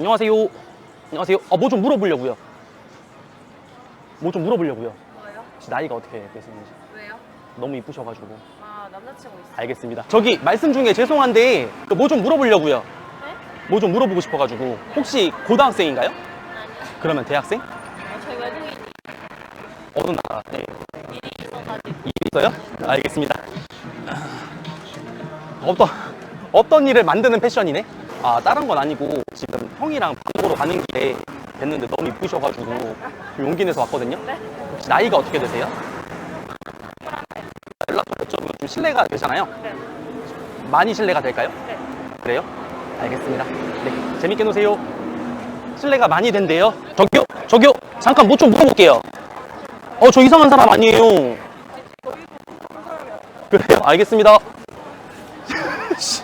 안녕하세요. 안녕하세요. 아, 뭐 좀 물어보려고요. 뭐 좀 물어보려고요. 혹시 나이가 어떻게 되시는지. 왜요? 너무 이쁘셔가지고. 아 남자친구 있어. 알겠습니다. 저기 말씀 중에 죄송한데 뭐 좀 물어보려고요. 네? 뭐 좀 물어보고 싶어가지고. 혹시 고등학생인가요? 아니요. 그러면 대학생? 어, 저희 외국인이 어느 나라? 네. 일이 있어가지고. 일이 있어요? 알겠습니다. 어떤 어떤 일을 만드는 패션이네? 아 다른 건 아니고 지금 형이랑 밥 먹으러 가는 길에 뵀는데 너무 이쁘셔가지고 용기 내서 왔거든요. 네? 혹시 나이가 어떻게 되세요? 연락처 여쭤보면 좀 실례가 되잖아요. 네. 많이 실례가 될까요? 네. 그래요? 알겠습니다. 네, 재밌게 노세요. 실례가 많이 된대요. 저기요, 저기요, 잠깐 뭐 좀 물어볼게요. 어, 저 이상한 사람 아니에요. 그래요? 알겠습니다. 씨.